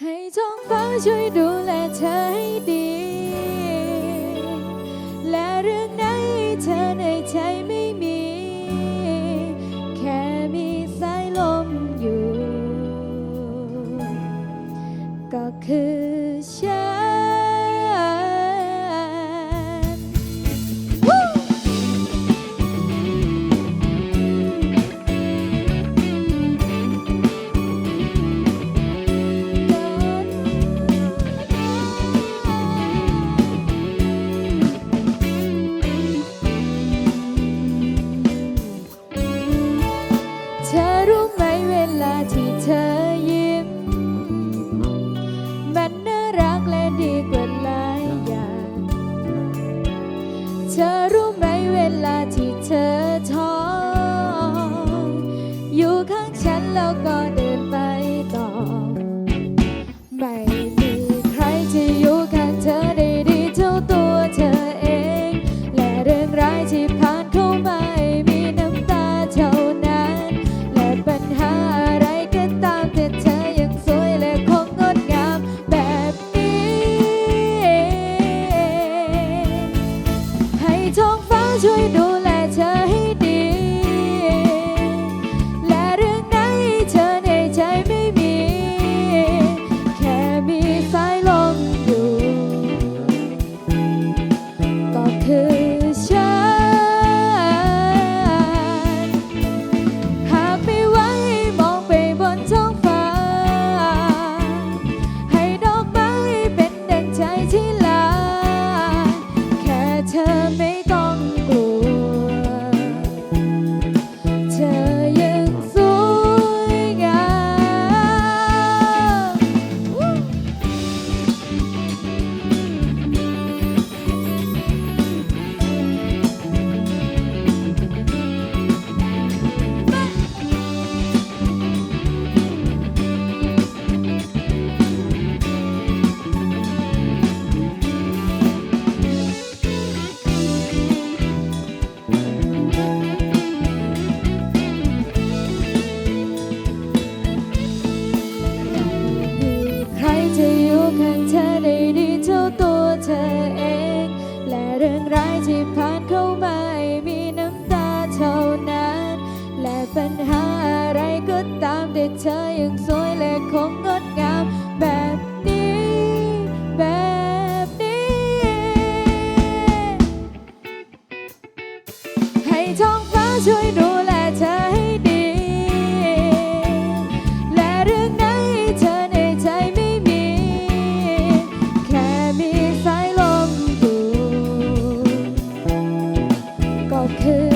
ให้ท้องฟ้าช่วยดูแลเธอให้ดี chơi đùa ปัญหาอะไรก็ตามแต่เธอยังสวยและคงงดงามแบบนี้ แบบนี้ ให้ท้องฟ้าช่วยดูแลเธอให้ดี และเรื่องไหนเธอในใจไม่มี แค่มีสายลมอยู่ก็คือ